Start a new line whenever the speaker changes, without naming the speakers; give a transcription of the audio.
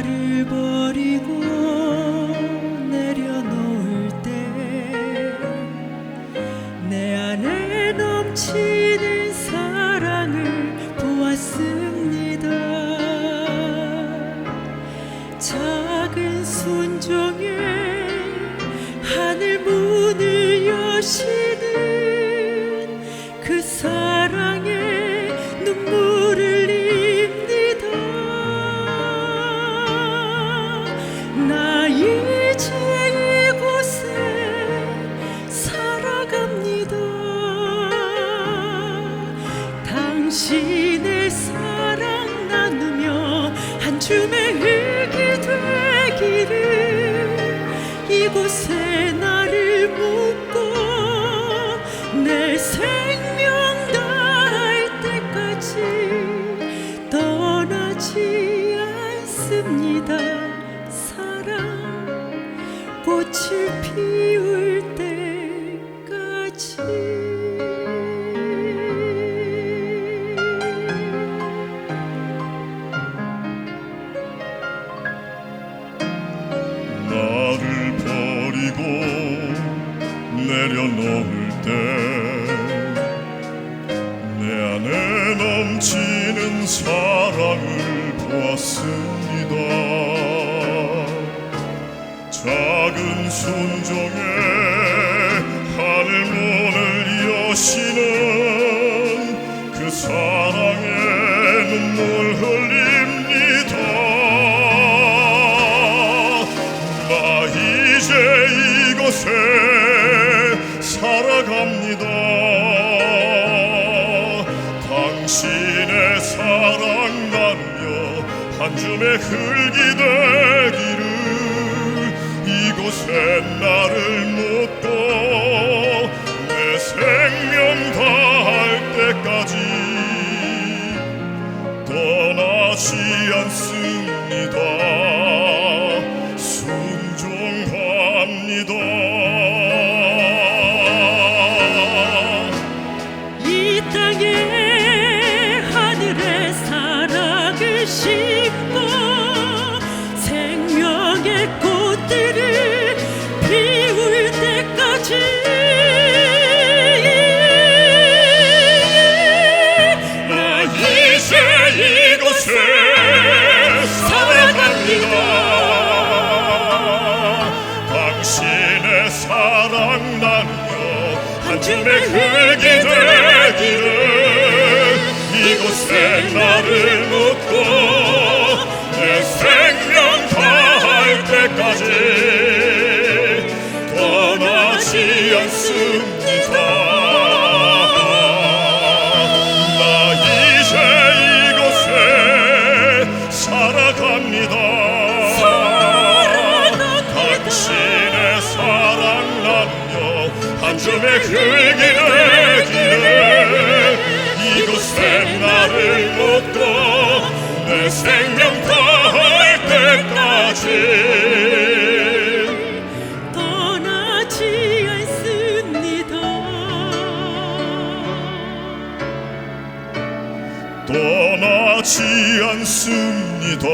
나를 버리고 내려놓을 때 내 안에 넘치는 사랑을 보았습니다. 작은 순종에 하늘 문을 여시 당신의 사랑 나누며 한 줌의 흙이 되기를 이곳에 나를 묻고 내 생명 다할 때까지 떠나지 않습니다. 사랑 꽃을 피울
버리고 내려놓을 때 내 안에 넘치는 사랑을 보았습니다. 작은 순종에 하늘 문을 여시는 사랑 나누며 한 줌의 흙이 되기를 이곳에 나를 묻고 내 생명 다할 때까지 떠나지 않습니다.
사랑
나누며 한 줌의 흙이 되기를 이곳에 나를 묻고 줌의 흙이 되기를 이곳에 나를 묻고 내 생명 다할 때까지
떠나지 않습니다.
떠나지 않습니다.